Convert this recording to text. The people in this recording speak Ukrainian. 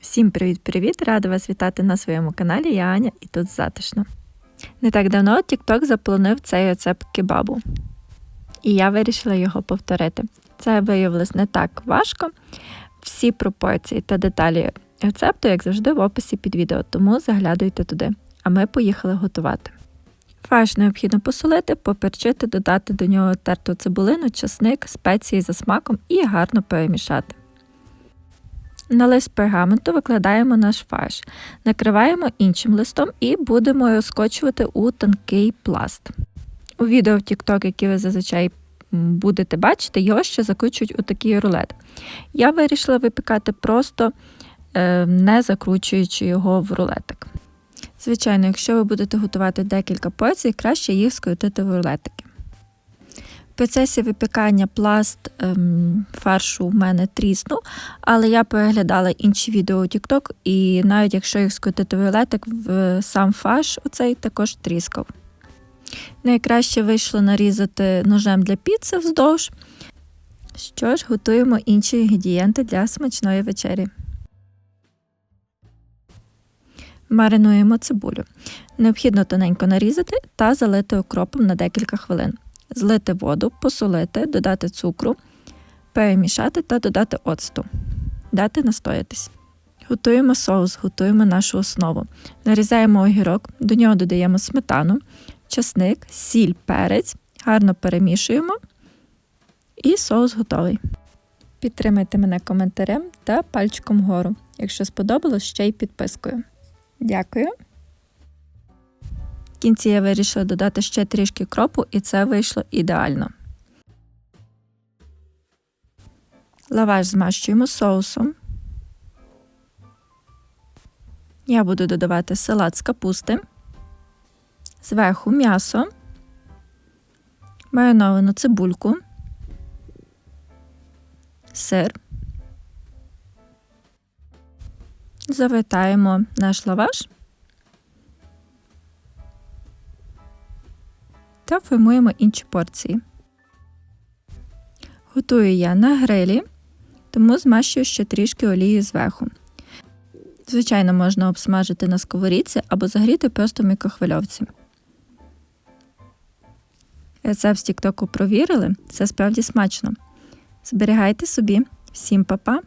Всім привіт-привіт! Рада вас вітати на своєму каналі. Я Аня і тут затишно. Не так давно TikTok заполонив цей рецепт кебабу. І я вирішила його повторити. Це виявилось не так важко. Всі пропорції та деталі рецепту, як завжди, в описі під відео, тому заглядуйте туди. А ми поїхали готувати. Фарш необхідно посолити, поперчити, додати до нього терту цибулину, часник, спеції за смаком і гарно перемішати. На лист пергаменту викладаємо наш фарш, накриваємо іншим листом і будемо розкочувати у тонкий пласт. У відео в TikTok, які ви зазвичай будете бачити, його ще закручують у такий рулет. Я вирішила випікати просто е, не закручуючи його в рулетик. Звичайно, якщо ви будете готувати декілька порцій, краще їх скрутити в рулетики. Процесі випікання пласт ем, фаршу в мене тріснув, але я переглядала інші відео у TikTok, і навіть якщо їх скрутити в рулетик, в сам фарш оцей також тріскав. Найкраще вийшло нарізати ножем для піци вздовж. Що ж, готуємо інші інгредієнти для смачної вечері. Маринуємо цибулю. Необхідно тоненько нарізати та залити окропом на декілька хвилин. Злити воду, посолити, додати цукру, перемішати та додати оцту. Дати настоятись. Готуємо соус, готуємо нашу основу. Нарізаємо огірок, до нього додаємо сметану, часник, сіль, перець, гарно перемішуємо. І соус готовий. Підтримайте мене коментарем та пальчиком вгору. Якщо сподобалось, ще й підпискою. Дякую. В кінці я вирішила додати ще трішки кропу, і це вийшло ідеально. Лаваш змащуємо соусом. Я буду додавати салат з капусти, зверху м'ясо, мариновану цибульку, сир. Завертаємо наш лаваш та формуємо інші порції. Готую я на грилі, тому змащую ще трішки олії зверху. Звичайно, можна обсмажити на сковорідці або загріти просто в мікрохвильовці. Рецепт з Тіктоку провірили, це справді смачно. Зберігайте собі, всім па-па!